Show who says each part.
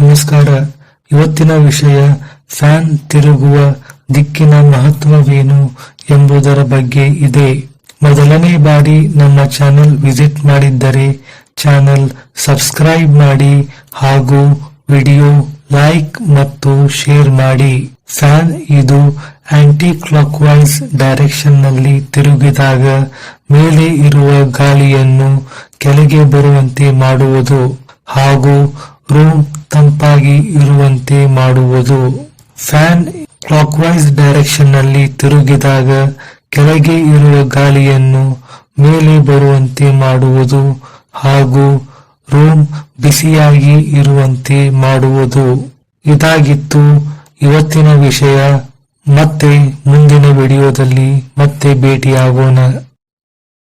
Speaker 1: ನಮಸ್ಕಾರ. ಇವತ್ತಿನ ವಿಷಯ, ಫ್ಯಾನ್ ತಿರುಗುವ ದಿಕ್ಕಿನ ಮಹತ್ವವೇನು ಎಂಬುದರ ಬಗ್ಗೆ ಇದೆ. ಮೊದಲನೇ ಬಾರಿ ನಮ್ಮ ಚಾನೆಲ್ ವಿಸಿಟ್ ಮಾಡಿದ್ದರೆ, ಚಾನೆಲ್ ಸಬ್ಸ್ಕ್ರೈಬ್ ಮಾಡಿ ಹಾಗೂ ವಿಡಿಯೋ ಲೈಕ್ ಮತ್ತು ಶೇರ್ ಮಾಡಿ. ಫ್ಯಾನ್ ಇದು ಆಂಟಿ ಕ್ಲಾಕ್ ವೈಸ್ ಡೈರೆಕ್ಷನ್ನಲ್ಲಿ ತಿರುಗಿದಾಗ ಮೇಲೆ ಇರುವ ಗಾಳಿಯನ್ನು ಕೆಳಗೆ ಬರುವಂತೆ ಮಾಡುವುದು ಹಾಗೂ ರೂಮ್ ತಂಪಾಗಿ ಇರುವಂತೆ ಮಾಡುವುದು. ಫ್ಯಾನ್ ಕ್ಲಾಕ್ವೈಸ್ ಡೈರೆಕ್ಷನ್ನಲ್ಲಿ ತಿರುಗಿದಾಗ ಕೆಳಗೆ ಇರುವ ಗಾಳಿಯನ್ನು ಮೇಲೆ ಬರುವಂತೆ ಮಾಡುವುದು ಹಾಗೂ ರೂಮ್ ಬಿಸಿಯಾಗಿ ಇರುವಂತೆ ಮಾಡುವುದು. ಇದಾಗಿತ್ತು ಇವತ್ತಿನ ವಿಷಯ. ಮತ್ತೆ ಮುಂದಿನ ವಿಡಿಯೋದಲ್ಲಿ ಮತ್ತೆ ಭೇಟಿಯಾಗೋಣ.